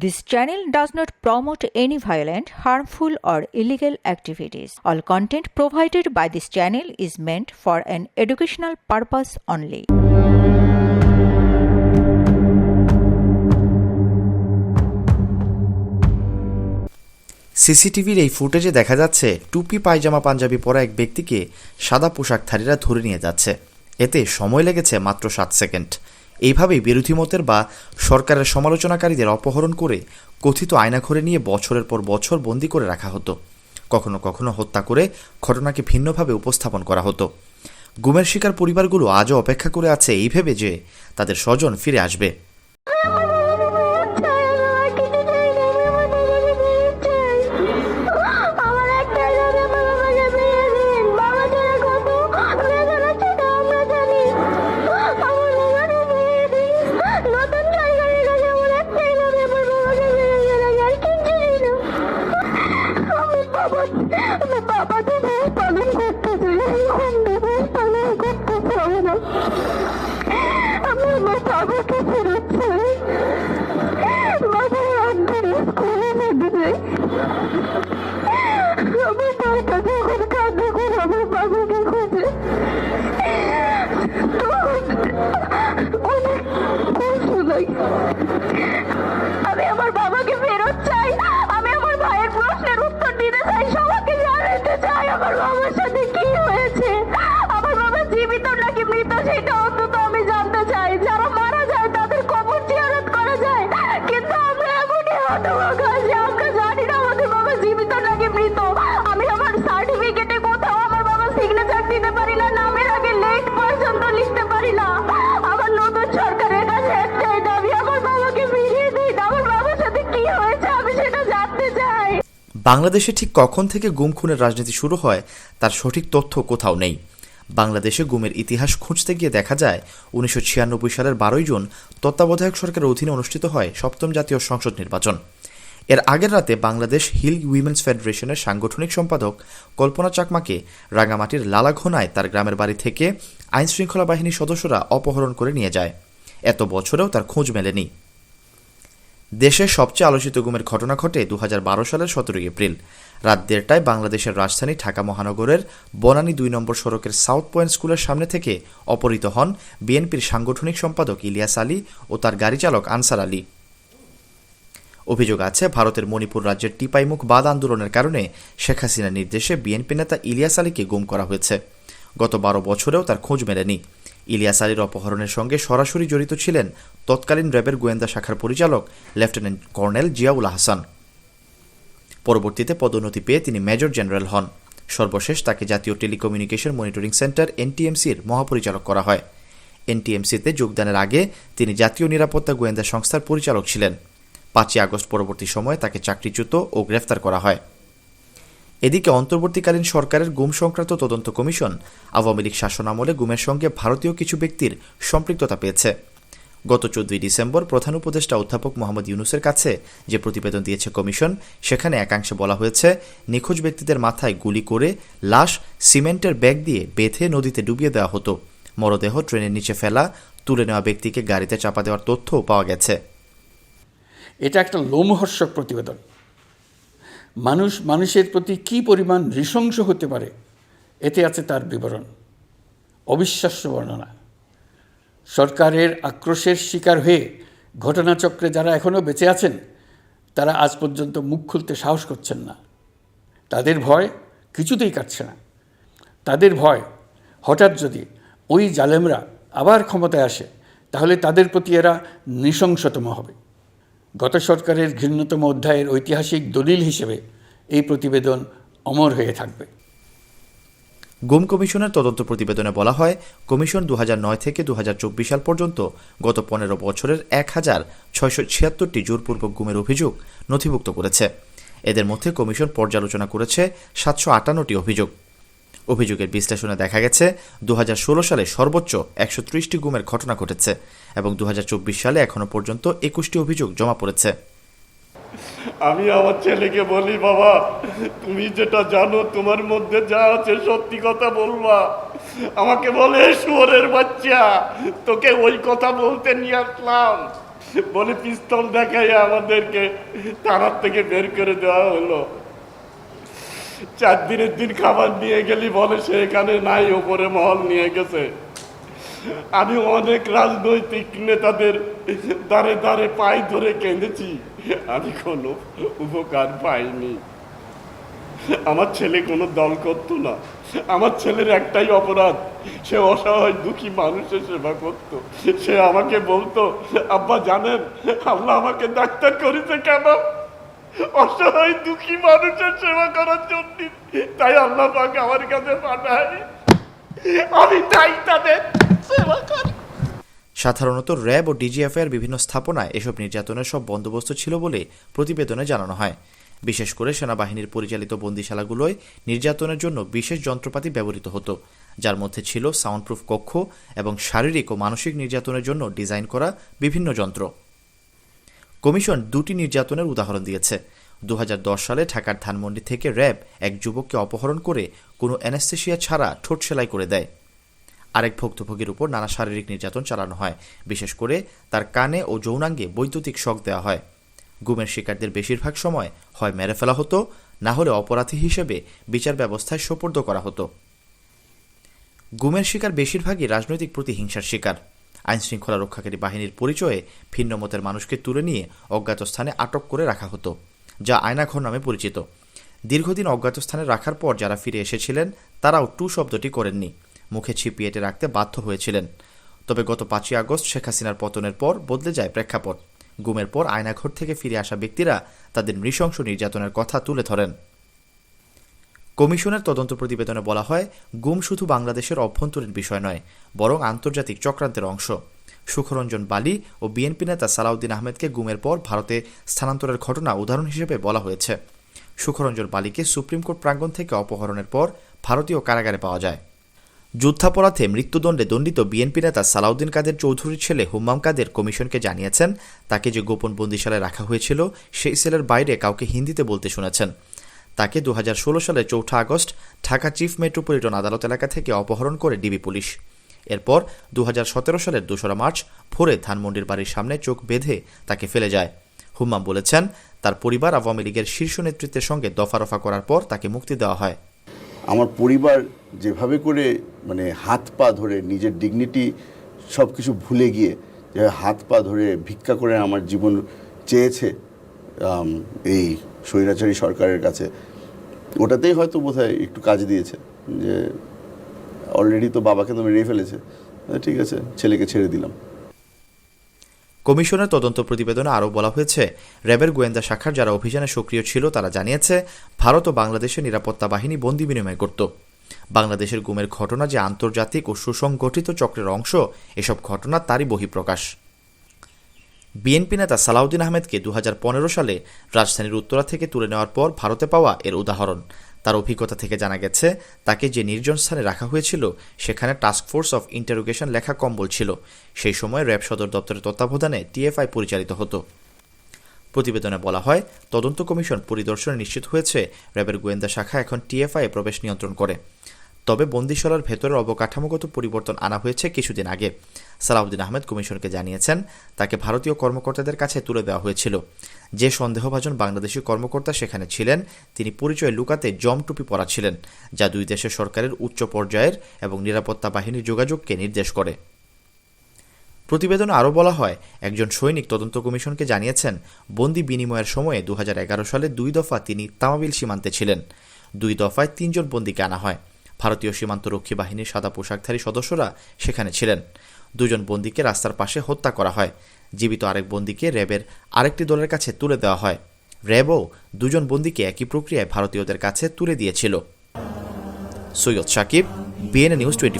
This channel does not promote any violent, harmful, or illegal activities. All content provided by this channel is meant for an educational purpose only. সিসিটিভির এই ফুটেজে দেখা যাচ্ছে টুপি পায়জামা পাঞ্জাবি পরা এক ব্যক্তিকে সাদা পোশাকধারীরা ধরে নিয়ে যাচ্ছে এতে সময় লেগেছে মাত্র সাত সেকেন্ড এইভাবেই বিরোধী মতের বা সরকারের সমালোচনাকারীদের অপহরণ করে কথিত আয়নাঘরে নিয়ে বছরের পর বছর বন্দি করে রাখা হতো। কখনো কখনো হত্যা করে ঘটনাকে ভিন্নভাবে উপস্থাপন করা হতো। গুমের শিকার পরিবারগুলো আজও অপেক্ষা করে আছে এই ভেবে যে তাদের স্বজন ফিরে আসবে। বাবাকে পালন করতে চাই আমি বেশ পালন করতে পারব না আমি আমার বাবাকে ফেরত চাই বাবার অন্তরে স্কুলে চাই আমার মাটা যখন করে আমার বাবাকে খুঁজে অনেক কষ্ট লাগে লিখতে পারি না। আমার সরকারের আমার বাবাকে আমার সাথে কি আমি জানতে চাই। বাংলাদেশে ঠিক কখন থেকে গুম খুনের রাজনীতি শুরু হয়, তার সঠিক তথ্য কোথাও নেই। বাংলাদেশে গুমের ইতিহাস খুঁজতে গিয়ে দেখা যায়, উনিশশো ছিয়ানব্বই সালের বারোই জুন তত্ত্বাবধায়ক সরকারের অধীনে অনুষ্ঠিত হয় সপ্তম জাতীয় সংসদ নির্বাচন। এর আগের রাতে বাংলাদেশ হিল উইমেন্স ফেডারেশনের সাংগঠনিক সম্পাদক কল্পনা চাকমাকে রাঙামাটির লালাঘোনায় তার গ্রামের বাড়ি থেকে আইন শৃঙ্খলা বাহিনীর সদস্যরা অপহরণ করে নিয়ে যায়। এত বছরেও তার খোঁজ মেলেনি। দেশের সবচেয়ে আলোচিত গুমের ঘটনা ঘটে দু হাজার বারো সালের সতেরোই এপ্রিল। রাত দেড়টায় বাংলাদেশের রাজধানী ঢাকা মহানগরের বনানী দুই নম্বর সড়কের সাউথ পয়েন্ট স্কুলের সামনে থেকে অপহৃত হন বিএনপির সাংগঠনিক সম্পাদক ইলিয়াস আলী ও তার গাড়ি চালক আনসার আলী। অভিযোগ আছে, ভারতের মণিপুর রাজ্যের টিপাইমুখ বাদ আন্দোলনের কারণে শেখ হাসিনার নির্দেশে বিএনপি নেতা ইলিয়াস আলীকে গুম করা হয়েছে। গত বারো বছরেও তার খোঁজ মেলেনি। ইলিয়াস আলীর অপহরণের সঙ্গে সরাসরি জড়িত ছিলেন তৎকালীন র্যাবের গোয়েন্দা শাখার পরিচালক লেফটেন্যান্ট কর্নেল জিয়াউল আহসান পরবর্তীতে পদোন্নতি পেয়ে তিনি মেজর জেনারেল হন। সর্বশেষ তাকে জাতীয় টেলিকমিউনিকেশন মনিটরিং সেন্টার এনটিএমসির মহাপরিচালক করা হয়। এনটিএমসিতে যোগদানের আগে তিনি জাতীয় নিরাপত্তা গোয়েন্দা সংস্থার পরিচালক ছিলেন। পাঁচই আগস্ট পরবর্তী সময়ে তাকে চাকরিচ্যুত ও গ্রেফতার করা হয়। এদিকে অন্তর্বর্তীকালীন সরকারের গুম সংক্রান্ত তদন্ত কমিশন আওয়ামী লীগ শাসনামলে গুমের সঙ্গে ভারতীয় কিছু ব্যক্তির সম্পৃক্ততা পেয়েছে। গত চোদ্দই ডিসেম্বর প্রধান উপদেষ্টা অধ্যাপক মোহাম্মদ ইউনুসের কাছে যে প্রতিবেদন দিয়েছে কমিশন, সেখানে একাংশে বলা হয়েছে, নিখোঁজ ব্যক্তিদের মাথায় গুলি করে লাশ সিমেন্টের ব্যাগ দিয়ে বেঁধে নদীতে ডুবিয়ে দেওয়া হতো। মরদেহ ট্রেনের নিচে ফেলা, তুলে নেওয়া ব্যক্তিকে গাড়িতে চাপা দেওয়ার তথ্যও পাওয়া গেছে। এটা একটা লোমহর্ষক প্রতিবেদন। মানুষ, মানুষের প্রতি কি পরিমাণ নৃশংস হতে পারে, এতে আছে তার বিবরণ। অবিশ্বাস্য বর্ণনা। সরকারের আক্রোশের শিকার হয়ে ঘটনাচক্রে যারা এখনও বেঁচে আছেন, তারা আজ পর্যন্ত মুখ খুলতে সাহস করছেন না। তাদের ভয় কিছুতেই কাটছে না। তাদের ভয়, হঠাৎ যদি ওই জালেমরা আবার ক্ষমতায় আসে, তাহলে তাদের প্রতি এরা নৃশংসতম হবে। গত সরকারের ঘৃণ্যতম অধ্যায়ের ঐতিহাসিক দলিল হিসেবে এই প্রতিবেদন অমর হয়ে থাকবে। গুম কমিশনের তদন্ত প্রতিবেদনে বলা হয়, কমিশন দু থেকে দু হাজার চব্বিশ সাল পর্যন্ত গত পনেরো বছরের এক হাজার ছয়শো ছিয়াত্তরটি জোরপূর্বক গুমের অভিযোগ নথিভুক্ত করেছে। এদের মধ্যে কমিশন পর্যালোচনা করেছে সাতশো আটান্নটি অভিযোগ। অভিযোগের বিশ্লেষণে দেখা গেছে দু হাজার ষোলো সালে সর্বোচ্চ একশো ত্রিশটি গুমের ঘটনা ঘটেছে এবং দু হাজার চব্বিশ সালে এখনও পর্যন্ত একুশটি অভিযোগ জমা পড়েছে। আমি আমার ছেলেকে বলি, বাবা, তুমি যেটা জানো, তোমার মধ্যে যা আছে সত্যি কথা বলবা। আমাকে বলে, শুয়োরের বাচ্চা, তোকে ওই কথা বলতে নিয়ে আসলাম। বলে পিস্তল দেখাই আমাদেরকে থানার থেকে বের করে দেওয়া হলো। চার দিনের দিন খাবার নিয়ে গেলি বলে সে এখানে নাই, ওপরে মহল নিয়ে গেছে। আমি অনেক রাজনৈতিক নেতাদের দাঁড়ে দাঁড়ে পায়ে ধরে কেঁদেছি। আমি কোনো উপকার পাইনি। আমার ছেলে কোনো দল করতো না। আমার ছেলের একটাই অপরাধ, সে অসহায় দুঃখী মানুষের সেবা করত। সে আমাকে বলতো, আব্বা জানেন, আল্লাহ আমাকে ডাক্তার করেছে কেন? অসহায় দুঃখী মানুষের সেবা করার জন্য তাই আল্লাহ আমার কাছে পাঠায়। আমি তাই তাদের সেবা করি। সাধারণত র্যাব ও ডিজিএফআইয়ের বিভিন্ন স্থাপনায় এসব নির্যাতনের সব বন্দোবস্ত ছিল বলে প্রতিবেদনে জানানো হয়। বিশেষ করে সেনাবাহিনীর পরিচালিত বন্দিশালাগুলোয় নির্যাতনের জন্য বিশেষ যন্ত্রপাতি ব্যবহৃত হতো, যার মধ্যে ছিল সাউন্ডপ্রুফ কক্ষ এবং শারীরিক ও মানসিক নির্যাতনের জন্য ডিজাইন করা বিভিন্ন যন্ত্র। কমিশন দুটি নির্যাতনের উদাহরণ দিয়েছে। দু হাজার দশ সালে ঢাকার ধানমন্ডি থেকে র্যাব এক যুবককে অপহরণ করে কোনো অ্যানেস্থেশিয়া ছাড়া ঠোঁট সেলাই করে দেয়। আরেক ভুক্তভোগীর উপর নানা শারীরিক নির্যাতন চালানো হয়। বিশেষ করে তার কানে ও যৌনাঙ্গে বৈদ্যুতিক শক দেওয়া হয়। গুমের শিকারদের বেশিরভাগ সময় হয় মেরে ফেলা হতো, না হলে অপরাধী হিসেবে বিচার ব্যবস্থায় সোপর্দ করা হতো। গুমের শিকার বেশিরভাগই রাজনৈতিক প্রতিহিংসার শিকার। আইন শৃঙ্খলা রক্ষাকারী বাহিনীর পরিচয়ে ভিন্ন মতের মানুষকে তুলে নিয়ে অজ্ঞাত স্থানে আটক করে রাখা হতো, যা আয়নাঘর নামে পরিচিত। দীর্ঘদিন অজ্ঞাত স্থানে রাখার পর যারা ফিরে এসেছিলেন, তারাও টু শব্দটি করেননি, মুখে ছিপিয়েটে রাখতে বাধ্য হয়েছিলেন। তবে গত পাঁচই আগস্ট শেখ হাসিনার পতনের পর বদলে যায় প্রেক্ষাপট। গুমের পর আয়নাঘর থেকে ফিরে আসা ব্যক্তিরা তাদের নৃশংস নির্যাতনের কথা তুলে ধরেন। কমিশনের তদন্ত প্রতিবেদনে বলা হয়, গুম শুধু বাংলাদেশের অভ্যন্তরীণ বিষয় নয়, বরং আন্তর্জাতিক চক্রান্তের অংশ। সুখরঞ্জন বালি ও বিএনপি নেতা সালাউদ্দিন আহমেদকে গুমের পর ভারতে স্থানান্তরের ঘটনা উদাহরণ হিসেবে বলা হয়েছে। সুখরঞ্জন বালিকে সুপ্রিম কোর্ট প্রাঙ্গণ থেকে অপহরণের পর ভারতীয় কারাগারে পাওয়া যায়। যুদ্ধাপরাধে মৃত্যুদণ্ডে দণ্ডিত বিএনপি নেতা সালাউদ্দিন কাদের চৌধুরীর ছেলে হুম্মাম কাদের কমিশনকে জানিয়েছেন, তাকে যে গোপন বন্দিশালায় রাখা হয়েছিল, সেই সেলের বাইরে কাউকে হিন্দিতে বলতে শুনেছেন। তাকে দু সালের চৌঠা আগস্ট ঢাকা চিফ মেট্রোপলিটন আদালত এলাকা থেকে অপহরণ করে ডিবি পুলিশ। এরপর দু হাজার সতেরো সালের দোসরা মার্চ ভোরে ধানমন্ডির বাড়ির সামনে চোখ বেঁধে তাকে ফেলে যায়। হুম্মাম বলেছেন, তার পরিবার আওয়ামী লীগের শীর্ষ নেতৃত্বের সঙ্গে দফারফা করার পর তাকে মুক্তি দেওয়া হয়। আমার পরিবার যেভাবে করে মানে হাত পা ধরে নিজের ডিগনিটি সব কিছু ভুলে গিয়ে যে হাত পা ধরে ভিক্ষা করে আমার জীবন চেয়েছে এই স্বৈরাচারী সরকারের কাছে। ওটাতেই হয়তো বোধহয় একটু কাজ দিয়েছে যে অলরেডি তো বাবাকে তো মেরেই ফেলেছে। ঠিক আছে, ছেলেকে ছেড়ে দিলাম। কমিশনের তদন্ত প্রতিবেদনে আরও বলা হয়েছে, র্যাবের গোয়েন্দা শাখার যারা অভিযানে সক্রিয় ছিল, তারা জানিয়েছে, ভারত ও বাংলাদেশের নিরাপত্তা বাহিনী বন্দি বিনিময় করত। বাংলাদেশের গুমের ঘটনা যে আন্তর্জাতিক ও সুসংগঠিত চক্রের অংশ, এসব ঘটনা তারই বহিঃপ্রকাশ। বিএনপি নেতা সালাউদ্দিন আহমেদকে দু হাজার পনেরো সালে রাজধানীর উত্তরা থেকে তুলে নেওয়ার পর ভারতে পাওয়া এর উদাহরণ। তার অভিজ্ঞতা থেকে জানা গেছে, তাকে যে নির্জন স্থানে রাখা হয়েছিল, সেখানে টাস্ক ফোর্স অফ ইন্টারোগেশন লেখা কম্বল ছিল। সেই সময় র্যাব সদর দপ্তরের তত্ত্বাবধানে টিএফআই পরিচালিত হতো। প্রতিবেদনে বলা হয়, তদন্ত কমিশন পরিদর্শনে নিশ্চিত হয়েছে, র্যাবের গোয়েন্দা শাখা এখন টিএফআই প্রবেশ নিয়ন্ত্রণ করে। তবে বন্দিশলার ভেতরের অবকাঠামোগত পরিবর্তন আনা হয়েছে কিছুদিন আগে। সালাউদ্দিন আহমেদ কমিশনকে জানিয়েছেন, তাকে ভারতীয় কর্মকর্তাদের কাছে তুলে দেওয়া হয়েছিল। যে সন্দেহভাজন বাংলাদেশি কর্মকর্তা সেখানে ছিলেন, তিনি পরিচয় লুকাতে জম টুপি পরা ছিলেন, যা দুই দেশের সরকারের উচ্চ পর্যায়ের এবং নিরাপত্তা বাহিনীর যোগাযোগকে নির্দেশ করে। প্রতিবেদনে আরও বলা হয়, একজন সৈনিক তদন্ত কমিশনকে জানিয়েছেন, বন্দি বিনিময়ের সময়ে দু হাজার এগারো সালে দুই দফা তিনি তামাবিল সীমান্তে ছিলেন। দুই দফায় তিনজন বন্দিকে আনা হয়। ভারতীয় সীমান্ত রক্ষী বাহিনীর সাদা পোশাকধারী সদস্যরা সেখানে ছিলেন। দুজন বন্দীকে রাস্তার পাশে হত্যা করা হয়। জীবিত আরেক বন্দীকে র্যাবের আরেকটি দলের কাছে তুলে দেওয়া হয়। র্যাবও দুজন বন্দীকে একই প্রক্রিয়ায় ভারতীয়দের কাছে তুলে দিয়েছিল। Syed Sakib BNA news twenty